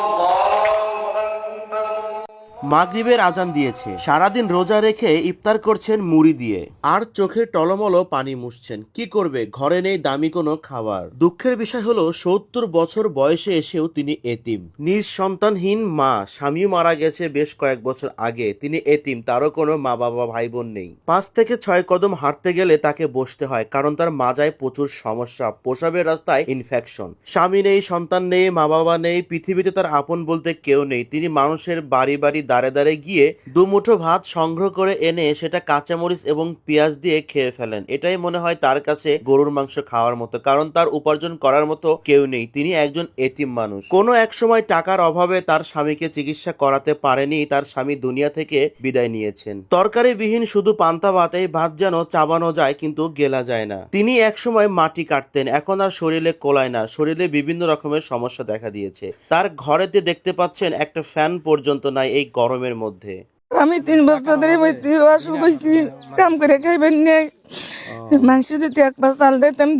Allah মাগরিবের আজান দিয়েছে। সারাদিন রোজা রেখে ইফতার করছেন মুড়ি দিয়ে। আর চোখে টলমলো পানি মুছছেন। কি করবে? ঘরে নেই দামি কোনো খাবার। দুঃখের বিষয় হলো, সত্তর বছর বয়সে এসেও তিনি এতিম। নিজ সন্তানহীন মা স্বামী মারা গেছে বেশ কয়েক বছর আগে। তিনি এতিম, তারও কোনো মা বাবা ভাই বোন নেই। পাঁচ থেকে ছয় কদম হাঁটতে গেলে তাকে বসতে হয়, কারণ তার মাজায় প্রচুর সমস্যা, প্রসাবের রাস্তায় ইনফেকশন স্বামী নেই, সন্তান নেই মা বাবা নেই, পৃথিবীতে তার আপন বলতে কেউ নেই। তিনি মানুষের বাড়ি বাড়ি দাঁড়ে দাঁড়ে গিয়ে দুমুঠো ভাত সংগ্রহ করে এনে সেটা কাঁচামরিচ এবং পেঁয়াজ দিয়ে খেয়ে ফেলেন। এটাই মনে হয় তার কাছে গরুর মাংস খাওয়ার মতো, কারণ তার উপার্জন করার মতো কেউ নেই। তিনি একজন এতিম মানুষ। কোনো এক সময় টাকার অভাবে তার স্বামীকে চিকিৎসা করাতে পারেনি, তার স্বামী দুনিয়া থেকে বিদায় নিয়েছেন। তরকারি বিহীন শুধু পান্তা ভাত এই ভাত যেন চাবানো যায়, কিন্তু গেলা যায় না। তিনি একসময় মাটি কাটতেন, এখন আর শরীরে কোলায় না। শরীরে বিভিন্ন রকমের সমস্যা দেখা দিয়েছে। তার ঘরেতে দেখতে পাচ্ছেন একটা ফ্যান পর্যন্ত নাই। এই গরমের মধ্যে। আমি তিন বছর ধরে অসুখ হয়েছি কাম করে খাইবেন নেই। মানুষ যদি এক পাঁচ চাল দিতাম